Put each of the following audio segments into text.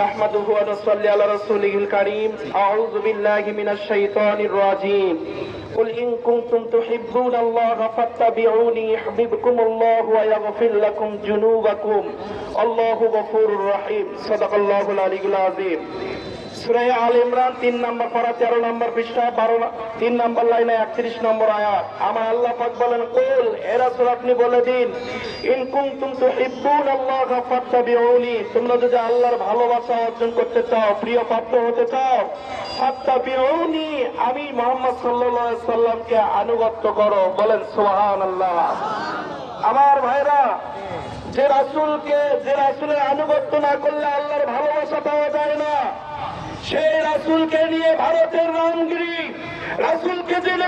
نحمده ونصلي على رسوله الكريم أعوذ بالله من الشيطان الرجيم قل إن كنتم تحبون الله فاتبعوني يحببكم الله ويغفر لكم ذنوبكم الله غفور رحيم صدق الله العلي العظيم সুরাই আল ইমরান তিন নম্বর পারা তেরো নম্বর পৃষ্ঠা বারো ন- তিন নম্বর লাইনে একত্রিশ নম্বর আয়াত আমার আল্লাহ পাক বলেন কুল এ রাসূল আপনি বলে দিন ইন কুনতুম তুহিব্বুন আল্লাহ ফাত্তাবিউনি তোমরা যদি আল্লাহর ভালোবাসা অর্জন করতে চাও, প্রিয় পাত্র হতে চাও ফাত্তাবিউনি আমি মোহাম্মদ সাল্লাল্লাহু সাল্লামকে আনুগত্য করো, বলেন সুবহানাল্লাহ। আমার ভাইরা, যে রাসূলকে, যে রাসূলের আনুগত্য না করলে আল্লাহর ভালোবাসা পাওয়া যায় না, সেই রাসূলকে নিয়ে ভারতের রামগিরি, রাসূলকে জেলে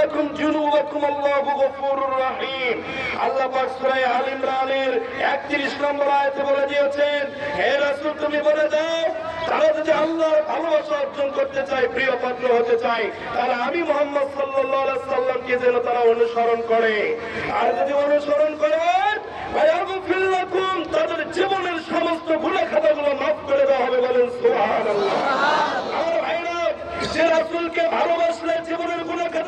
লাকুম الله আল্লাহু গফুরুর রহিম। আল্লাহ পাক সূরা আল ইমরানের 31 নম্বর আয়াতে বলে দিয়েছেন, হে রাসূল, তুমি বলে দাও, তারা যদি আল্লাহর ভালোবাসা অর্জন করতে চায়, প্রিয় পাত্র হতে চায়, তাহলে আমি মোহাম্মদ সাল্লাল্লাহু আলাইহি সাল্লামকে যেন তারা অনুসরণ করে। আর যদি অনুসরণ করে তাদের জীবনের সমস্ত গুণা খাতাগুলো মাফ করে দেওয়া হবে, বলেন সোহান যে রাসুলকে ভালোবাসলে জীবনের গুণা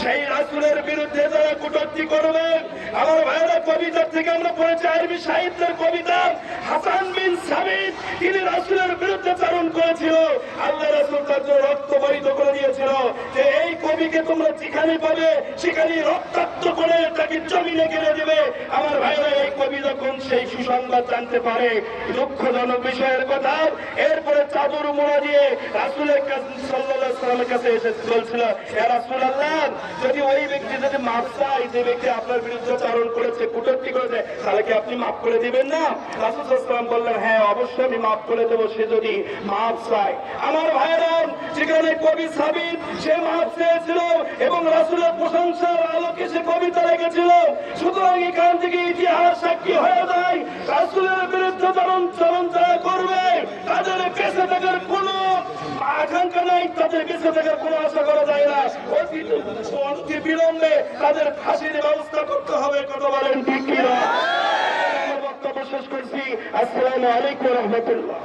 সেই রাসুলের বিরুদ্ধে যারা কটূক্তি করবে, আমার ভাইয়েরা কবিতার থেকে আমরা পড়েছি আরবি সাহিত্যের কবিতা। হাসান বিন সাবিত, তিনি রাসুলের বিরুদ্ধে চারণ করেছিল। আল্লাহ রাসুল তার জন্য রক্ত বরিত করে দিয়েছিল যে এই কবিকে তোমরা যেখানে পাবে সেখানে রক্তাক্ত করে তাকে জমিনে গেড়ে দেবে। আমার ভাইয়েরা, এই কবি যখন সেই সুসংবাদ জানতে পারে, দুঃখজনক বিষয়ের কথা এরপরে চাদর মোড়া দিয়ে রাসুলের কাছে সাল্লামের কাছে এসে বলছিল, ইয়া রাসূলুল্লাহ, যদি ওই ব্যক্তি যদি মাফ চায়, যে ব্যক্তি আপনার বিরুদ্ধে চারণ করেছে কুটত্তি করেছে, তাহলে কি আপনি মাফ করে দিবেন না? রাসূল সাল্লাল্লাহু বললেন হ্যাঁ অবশ্যই আমি মাফ করে দেবো, সে যদি মাফ চায়। আমার ভাইরা যেখানে কবি সাবিত সে মাফ চেয়েছিল এবং রাসুলের প্রশংসার আলোকে সে কবিতা রেখেছিল সুতরাং এখান থেকে ইতিহাস সাক্ষী হয়ে যায়, রাসুলের বিরুদ্ধে চরণ চরণ যারা করবে তাদের বেঁচে থাকার কোনো আকাঙ্ক্ষা নাই, তাদের বেঁচে থাকার কোনো আশা করা যায় না। অতি বিলম্বে তাদের ফাঁসির ব্যবস্থা করতে হবে কত বলেন ঠিক কিনা? বক্তব্য শেষ করছি। আসসালামু আলাইকুম রহমতুল্লাহ।